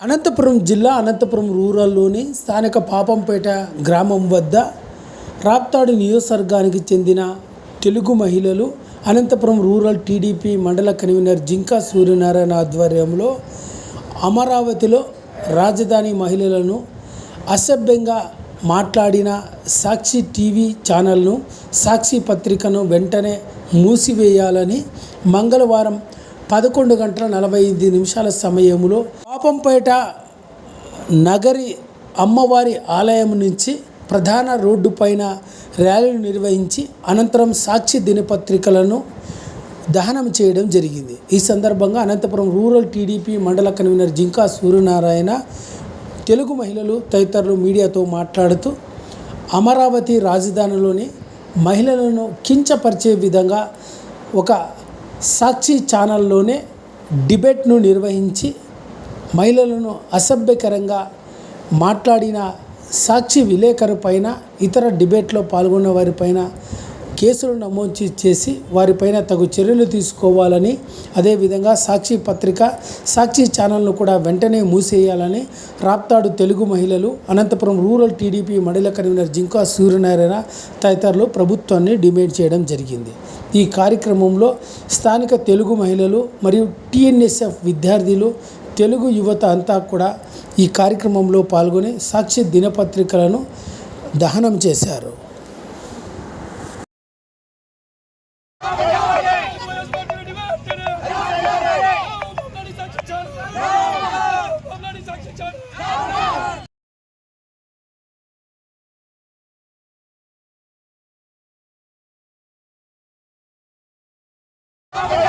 అనంతపురం జిల్లా అనంతపురం రూరల్లోని స్థానిక పాపంపేట గ్రామం వద్ద రాప్తాడు నియోజకవర్గానికి చెందిన తెలుగు మహిళలు అనంతపురం రూరల్ టీడీపీ మండల కన్వీనర్ జింకా సూర్యనారాయణ ఆధ్వర్యంలో అమరావతిలో రాజధాని మహిళలను అసభ్యంగా మాట్లాడిన సాక్షి టీవీ ఛానల్ను సాక్షి పత్రికను వెంటనే మూసివేయాలని మంగళవారం పదకొండు గంటల నలభై ఐదు నిమిషాల సమయంలో పాపంపేట నగరి అమ్మవారి ఆలయం నుంచి ప్రధాన రోడ్డు పైన ర్యాలీలు నిర్వహించి అనంతరం సాక్షి దినపత్రికలను దహనం చేయడం జరిగింది. ఈ సందర్భంగా అనంతపురం రూరల్ టీడీపీ మండల కన్వీనర్ జింకా సూర్యనారాయణ తెలుగు మహిళలు తదితరులు మీడియాతో మాట్లాడుతూ అమరావతి రాజధానిలోని మహిళలను కించపరిచే విధంగా ఒక సాక్షి ఛానల్లోనే డిబేట్ను నిర్వహించి మహిళలను అసభ్యకరంగా మాట్లాడిన సాక్షి విలేకరు పైన ఇతర డిబేట్లో పాల్గొన్న వారిపైన కేసులు నమోదు చేసి వారిపైన తగు చర్యలు తీసుకోవాలని అదేవిధంగా సాక్షి పత్రిక సాక్షి ఛానల్ను కూడా వెంటనే మూసేయాలని రాప్తాడు తెలుగు మహిళలు అనంతపురం రూరల్ టీడీపీ మండల కన్వీనర్ జింకా సూర్యనారాయణ తదితరులు ప్రభుత్వాన్ని డిమాండ్ చేయడం జరిగింది. ఈ కార్యక్రమంలో స్థానిక తెలుగు మహిళలు మరియు టీఎన్ఎస్ఎఫ్ విద్యార్థులు తెలుగు యువత అంతా కూడా ఈ కార్యక్రమంలో పాల్గొని సాక్షి దినపత్రికలను దహనం చేశారు. Yeah.